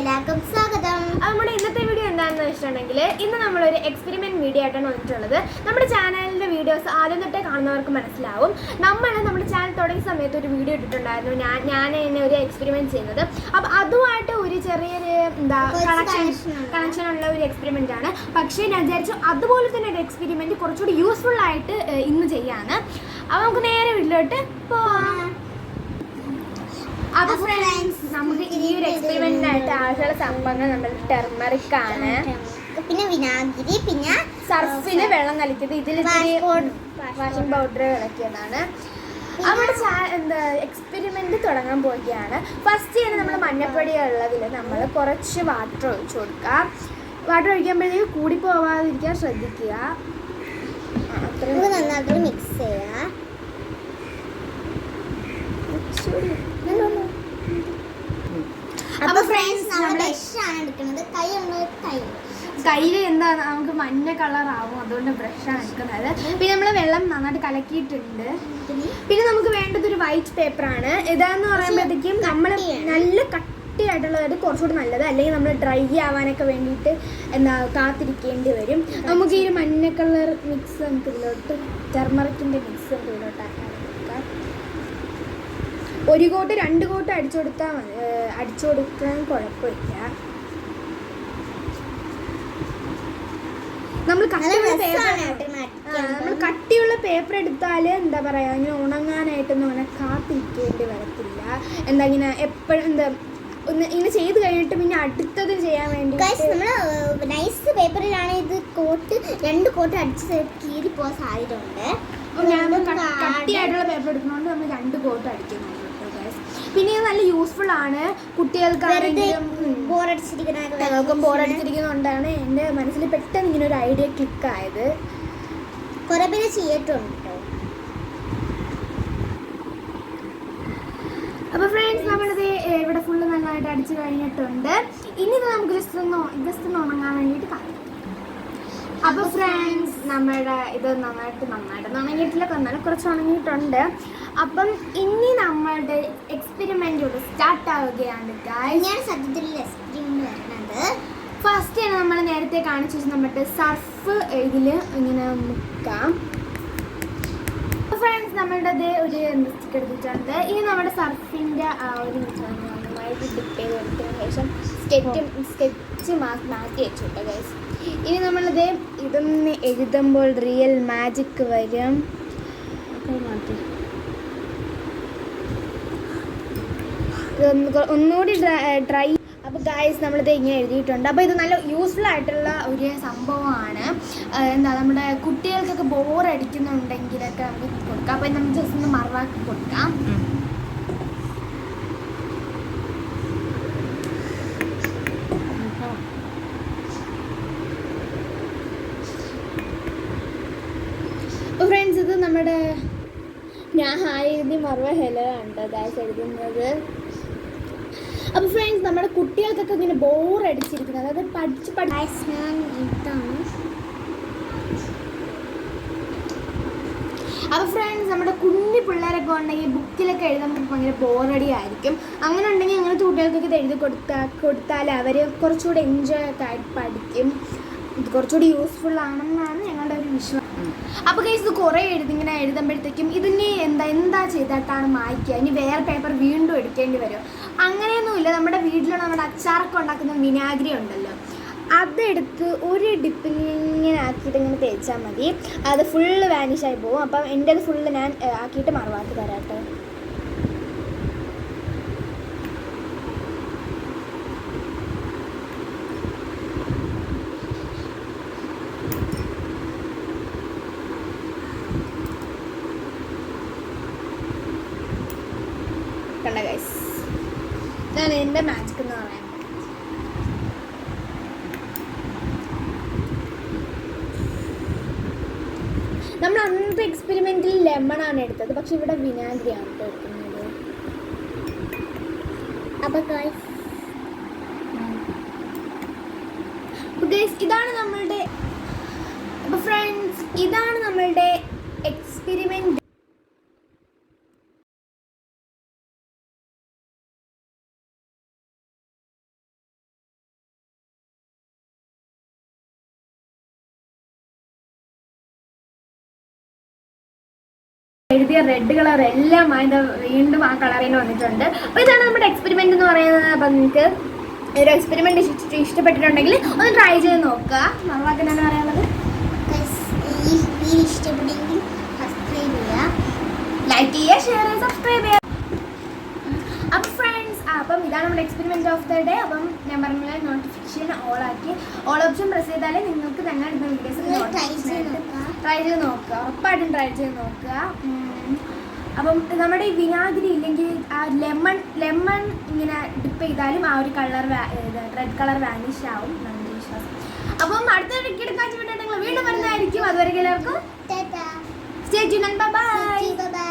എല്ലാവർക്കും സ്വാഗതം. നമ്മുടെ ഇന്നത്തെ വീഡിയോ എന്താണെന്ന് വെച്ചിട്ടുണ്ടെങ്കിൽ ഇന്ന് നമ്മളൊരു എക്സ്പെരിമെന്റ് വീഡിയോ ആയിട്ടാണ് വന്നിട്ടുള്ളത്. നമ്മുടെ ചാനലിന്റെ വീഡിയോസ് ആദ്യം തൊട്ടേ കാണുന്നവർക്ക് മനസ്സിലാവും. നമ്മൾ നമ്മുടെ ചാനൽ തുടങ്ങിയ സമയത്ത് ഒരു വീഡിയോ ഇട്ടിട്ടുണ്ടായിരുന്നു. ഞാൻ ഞാൻ തന്നെ ഒരു എക്സ്പെരിമെന്റ് ചെയ്യുന്നത്. അപ്പം അതുമായിട്ട് ഒരു ചെറിയൊരു എന്താ കണക്ഷൻ കണക്ഷൻ ഉള്ള ഒരു എക്സ്പെരിമെന്റ് ആണ്. പക്ഷേ ഞാൻ വിചാരിച്ചു അതുപോലെ തന്നെ ഒരു എക്സ്പെരിമെന്റ് കുറച്ചുകൂടി യൂസ്ഫുൾ ആയിട്ട് ഇന്ന് ചെയ്യാണ് അപ്പം നമുക്ക് നേരെ വീട്ടിലോട്ട് പോവാം. അപ്പൊ അപ്പൊ ഫ്രണ്ട്സ് നമുക്ക് ഈ ഒരു എക്സ്പെരിമെന്റിനായിട്ട് ആവശ്യമുള്ള സംഭവങ്ങൾ നമ്മൾ ടെർമറിക് ആണ് പിന്നെ വിനാഗിരി പിന്നെ സർഫിന് വെള്ളം കലക്കിയത് ഇതിൽ വാഷിംഗ് പൗഡർ കലക്കിയതാണ് അവിടെ എന്താ എക്സ്പെരിമെന്റ് തുടങ്ങാൻ പോവുകയാണ്. ഫസ്റ്റ് തന്നെ നമ്മൾ മഞ്ഞപ്പൊടി ഉള്ളതിൽ നമ്മൾ കുറച്ച് വാട്ടർ ഒഴിച്ചു കൊടുക്കുക. വാട്ടർ ഒഴിക്കുമ്പോഴത്തേക്ക് കൂടി പോവാതിരിക്കാൻ ശ്രദ്ധിക്കുക ആ, അത്രയും നമുക്ക് നന്നായിട്ട് മിക്സ് ചെയ്യാം അപ്പൊ ഫ്രണ്ട്സ് നമ്മൾ ബ്രഷ് ആണ് എടുക്കുന്നത് കൈ ഉള്ള കൈ കയ്യിൽ എന്താ നമുക്ക് മഞ്ഞ കളർ ആവും. അതുകൊണ്ട് ബ്രഷാണ് എടുക്കുന്നത്. പിന്നെ നമ്മൾ വെള്ളം നന്നായിട്ട് കലക്കിയിട്ടുണ്ട്. പിന്നെ നമുക്ക് വേണ്ടത് ഒരു വൈറ്റ് പേപ്പർ പേപ്പറാണ് ഇതാന്ന് പറയുമ്പോഴത്തേക്കും നമ്മൾ നല്ല കട്ടിയായിട്ടുള്ളത് കുറച്ചുകൂടി നല്ലത്. അല്ലെങ്കിൽ നമ്മൾ ഡ്രൈ ആവാനൊക്കെ വേണ്ടിയിട്ട് എന്താ കാത്തിരിക്കേണ്ടി വരും. നമുക്ക് ഈ ഒരു മഞ്ഞ കളർ മിക്സ് നമുക്ക് ഇതിലോട്ട് ടെർമറിക്കിന്റെ മിക്സ് നമുക്ക് ഇതിലോട്ട് ഒരു കോട്ട് രണ്ട് കോട്ട് അടിച്ചു കൊടുത്താൽ അടിച്ചു കൊടുക്കാൻ കുഴപ്പമില്ല. നമ്മൾ കട്ടിയുള്ള പേപ്പർ നമ്മൾ കട്ടിയുള്ള പേപ്പർ എടുത്താൽ എന്താ പറയുക ഇങ്ങനെ ഉണങ്ങാനായിട്ടൊന്നും അങ്ങനെ കാത്തിരിക്കേണ്ടി വരത്തില്ല. എന്താ ഇങ്ങനെ എപ്പോഴും എന്താ ഒന്ന് ഇങ്ങനെ ചെയ്ത് കഴിഞ്ഞിട്ട് പിന്നെ അടുത്തത് ചെയ്യാൻ വേണ്ടി നമ്മൾ നൈസ് പേപ്പറിലാണ് ഇത് കോട്ട് രണ്ട് കോട്ട് അടിച്ച് കീറി പോകാൻ സാധ്യത ഉണ്ട് കട്ടിയായിട്ടുള്ള പേപ്പർ എടുക്കുന്നതുകൊണ്ട് നമ്മൾ രണ്ട് കോട്ട് അടിക്കുന്നുണ്ട്. പിന്നെ ഇത് നല്ല യൂസ്ഫുൾ ആണ്. കുട്ടികൾക്കാണെങ്കിലും ഉം, ഞങ്ങൾക്കും ബോറടിച്ചിരിക്കുന്നതുകൊണ്ടാണ് എന്റെ മനസ്സിൽ പെട്ടെന്ന് ഇങ്ങനെ ഒരു ഐഡിയ ക്ലിക്ക് ആയത്. കുറെ പേര് ചെയ്തിട്ടുണ്ട് അപ്പോൾ ഫ്രണ്ട്സ് നമ്മളിത് ഇവിടെ ഫുള്ള് നന്നായിട്ട് അടിച്ചു കഴിഞ്ഞിട്ടുണ്ട്. ഇനി ഇത് നമുക്ക് ജസ്റ്റ് ഒന്ന് ജസ്റ്റ് ഒന്ന് ഉണങ്ങാൻ വേണ്ടിയിട്ട് കാണിക്കാം. അപ്പോൾ ഫ്രണ്ട്സ് നമ്മുടെ ഇത് നന്നായിട്ട് നന്നായിട്ട് ഉണങ്ങിയിട്ടില്ലൊക്കെ എന്നാലും കുറച്ച് ഉണങ്ങിയിട്ടുണ്ട്. അപ്പം ഇനി നമ്മളുടെ എക്സ്പെരിമെന്റ് ഇവിടെ സ്റ്റാർട്ട് ആവുകയാണ് ഞാൻ സത്യത്തിൽ വരുന്നത് ഫസ്റ്റ് തന്നെ നമ്മൾ നേരത്തെ കാണിച്ചു വെച്ച് നമ്മുടെ സർഫ് ഇതിൽ ഇങ്ങനെ മുക്കാം ഫ്രണ്ട്സ് നമ്മളുടെ ഒരു സ്റ്റിക്ക് എടുത്തിട്ടുണ്ട്. ഇനി നമ്മുടെ സർഫിന്റെ ആ ഒരു നന്നായിട്ട് ഡിപ്പ് ചെയ്ത് എടുത്തതിന് ശേഷം സ്കെച്ച് സ്കെച്ച് മാറ്റി വെച്ചു കേട്ടോ ഗൈസ് ഇനി നമ്മളിത് ഇതൊന്ന് എഴുതുമ്പോൾ റിയൽ മാജിക് വരും. ഒന്നുകൂടി ട്രൈ അപ്പോൾ ഗായ്സ് നമ്മളിത് ഇങ്ങനെ എഴുതിയിട്ടുണ്ട്. അപ്പോൾ ഇത് നല്ല യൂസ്ഫുൾ ആയിട്ടുള്ള ഒരു സംഭവമാണ്. എന്താ നമ്മുടെ കുട്ടികൾക്കൊക്കെ ബോർ അടിക്കുന്നുണ്ടെങ്കിലൊക്കെ നമുക്ക് കൊടുക്കാം. അപ്പോൾ നമുക്ക് ജസ്റ്റ് ഒന്ന് മറവാക്കി കൊടുക്കാം അപ്പോൾ ഫ്രണ്ട്സ് ഇത് നമ്മുടെ ഞാൻ ഹായ് എഴുതി മറുവ ഹെലയാണ് ഗായ്സ് എഴുതുന്നത് അപ്പോൾ ഫ്രണ്ട്സ് നമ്മുടെ കുട്ടികൾക്കൊക്കെ ഇങ്ങനെ ബോർ അടിച്ചിരിക്കുന്നത്. അതായത് പഠിച്ച് പഠി അപ്പൊ ഇതാണ്. അപ്പോൾ ഫ്രണ്ട്സ് നമ്മുടെ കുഞ്ഞു പിള്ളേരൊക്കെ ഉണ്ടെങ്കിൽ ബുക്കിലൊക്കെ എഴുതാൻ ഭയങ്കര ബോറടി ആയിരിക്കും. അങ്ങനെ ഉണ്ടെങ്കിൽ അങ്ങനത്തെ കുട്ടികൾക്കൊക്കെ ഇത് എഴുതി കൊടുത്താൽ കൊടുത്താൽ അവർ കുറച്ചുകൂടി എൻജോയ് ഒക്കെ ആയിട്ട് പഠിക്കും. ഇത് കുറച്ചുകൂടി യൂസ്ഫുൾ ആണെന്നാണ് ഞങ്ങളുടെ ഒരു വിശ്വാസം. അപ്പോൾ കേസ് ഇത് കുറേ എഴുതി ഇങ്ങനെ എഴുതുമ്പോഴത്തേക്കും ഇതിനെ എന്താ എന്താ ചെയ്തിട്ടാണ് മായ്ക്കുക? ഇനി വേറെ പേപ്പർ വീണ്ടും എടുക്കേണ്ടി വരും. അങ്ങനെയൊന്നുമില്ല. നമ്മുടെ വീട്ടിൽ നമ്മുടെ അച്ചാറൊക്കെ ഉണ്ടാക്കുന്ന വിനാഗിരി ഉണ്ടല്ലോ. അതെടുത്ത് ഒരു ഡിപ്പിൽ ഇങ്ങനെ ആക്കിയിട്ട് ഇങ്ങനെ തേച്ചാൽ മതി. അത് ഫുള്ള് വാനിഷായി പോകും അപ്പം എന്റെ അത് ഫുള്ള് ഞാൻ ആക്കിയിട്ട് മറവാക്കി തരാം കേട്ടോ. കണ്ട ഗൈസ് ഞാൻ എന്റെ മാജിക് എന്ന് പറയാൻ നമ്മൾ അന്നത്തെ എക്സ്പെരിമെന്റിൽ ലെമൺ ആണ് എടുത്തത്. പക്ഷെ ഇവിടെ വിനാഗിരിയാണ് കേട്ടോ എടുക്കുന്നത് അപ്പൊ ഗൈസ് ഗൈസ് ഇതാണ് നമ്മളുടെ അപ്പോൾ ഫ്രണ്ട്സ് ഇതാണ് നമ്മളുടെ എക്സ്പെരിമെന്റ് എഴുതിയ റെഡ് കളർ എല്ലാം അതിന്റെ വീണ്ടും ആ കളറിൽ വന്നിട്ടുണ്ട്. അപ്പോൾ ഇതാണ് നമ്മുടെ എക്സ്പെരിമെന്റ് എന്ന് പറയുന്നത്. അപ്പം നിങ്ങൾക്ക് ഒരു എക്സ്പെരിമെന്റ് ഇഷ്ടപ്പെട്ടിട്ടുണ്ടെങ്കിൽ ഒന്ന് ട്രൈ ചെയ്ത് നോക്കുക. നമ്മളൊക്കെ എന്താണ് പറയാനുള്ളത്? ഇഷ്ടപ്പെട്ടെങ്കിൽ ലൈക്ക് ചെയ്യുക. ഷെയർ ചെയ്യുക സബ്സ്ക്രൈബ് ചെയ്യുക അപ്പം ഫ്രണ്ട്സ് അപ്പം ഇതാണ് നമ്മുടെ എക്സ്പെരിമെന്റ് ഓഫ് ദ ഡേ അപ്പം ഞാൻ പറഞ്ഞ നോട്ടിഫിക്കേഷൻ ഓൾ ആക്കി. ഓൾ ഓപ്ഷൻ പ്രസ് ചെയ്താലേ നിങ്ങൾക്ക് തന്നെ ചെയ്ത് വീഡിയോസ് ട്രൈ ചെയ്ത് നോക്കുക. ഉറപ്പായിട്ടും ട്രൈ ചെയ്ത് നോക്കുക. അപ്പം നമ്മുടെ ഈ വിനാഗിരി ഇല്ലെങ്കിൽ ആ ലെമൺ ലെമൺ ഇങ്ങനെ ഡിപ്പ് ചെയ്താലും ആ ഒരു കളർ റെഡ് കളർ വാനിഷ് ആവും നമ്മുടെ വിശ്വാസം. അപ്പം അടുത്ത വീട്ടിൽ വീണ്ടും വരുന്നതായിരിക്കും. അതുവരെ എല്ലാവർക്കും ബൈ